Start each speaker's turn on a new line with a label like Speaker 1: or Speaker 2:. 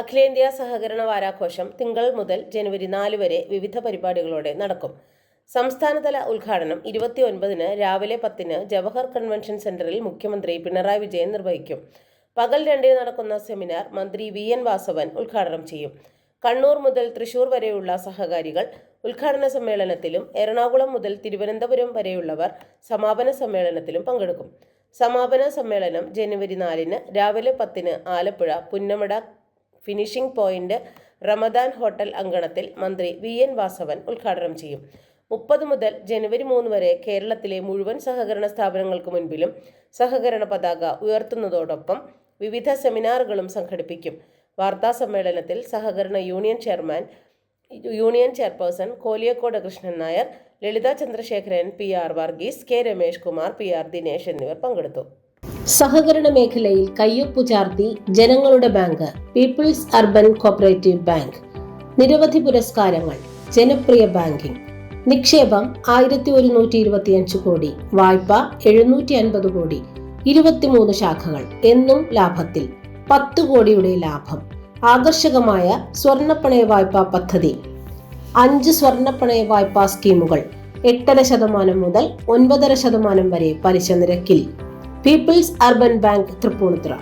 Speaker 1: അഖിലേന്ത്യാ സഹകരണ വാരാഘോഷം തിങ്കൾ മുതൽ ജനുവരി നാല് വരെ വിവിധ പരിപാടികളോടെ നടക്കും. സംസ്ഥാനതല ഉദ്ഘാടനം ഇരുപത്തിയൊൻപതിന് രാവിലെ പത്തിന് ജവഹർ കൺവെൻഷൻ സെന്ററിൽ മുഖ്യമന്ത്രി പിണറായി വിജയൻ നിർവഹിക്കും. പകൽ രണ്ടിന് നടക്കുന്ന സെമിനാർ മന്ത്രി വി എൻ വാസവൻ ഉദ്ഘാടനം ചെയ്യും. കണ്ണൂർ മുതൽ തൃശൂർ വരെയുള്ള സഹകാരികൾ ഉദ്ഘാടന സമ്മേളനത്തിലും എറണാകുളം മുതൽ തിരുവനന്തപുരം വരെയുള്ളവർ സമാപന സമ്മേളനത്തിലും പങ്കെടുക്കും. സമാപന സമ്മേളനം ജനുവരി നാലിന് രാവിലെ പത്തിന് Alappuzha Punnamada finishing point Ramada hotel അങ്കണത്തിൽ മന്ത്രി വി എൻ വാസവൻ ഉദ്ഘാടനം ചെയ്യും. മുപ്പത് മുതൽ ജനുവരി മൂന്ന് വരെ കേരളത്തിലെ മുഴുവൻ സഹകരണ സ്ഥാപനങ്ങൾക്ക് മുൻപിലും സഹകരണ പതാക ഉയർത്തുന്നതോടൊപ്പം വിവിധ സെമിനാറുകളും സംഘടിപ്പിക്കും. വാർത്താ സമ്മേളനത്തിൽ സഹകരണ union chairman union chairperson Koliyakode Krishnan Nair Lalitha Chandrasekharan P R Varghese K Ramesh Kumar P R Dinesh എന്നിവർ പങ്കെടുത്തു. സഹകരണ മേഖലയിൽ കയ്യൊപ്പു ചാർത്തി ജനങ്ങളുടെ bank people's urban cooperative bank. നിരവധി പുരസ്കാരങ്ങൾ ജനപ്രിയ ബാങ്കിംഗ്. നിക്ഷേപം ആയിരത്തി ഒരുന്നൂറ്റി ഇരുപത്തിയഞ്ച് കോടി വായ്പ എഴുന്നൂറ്റി അൻപത് കോടി ഇരുപത്തിമൂന്ന് ശാഖകൾ എന്നും ലാഭത്തിൽ. പത്ത് കോടിയുടെ ലാഭം. ആകർഷകമായ സ്വർണപ്പണയ വായ്പാ പദ്ധതി. അഞ്ച് സ്വർണപ്പണയ വായ്പാ സ്കീമുകൾ. എട്ടര ശതമാനം മുതൽ ഒൻപതര ശതമാനം വരെ പലിശ നിരക്കിൽ. People's urban bank Tripunithura.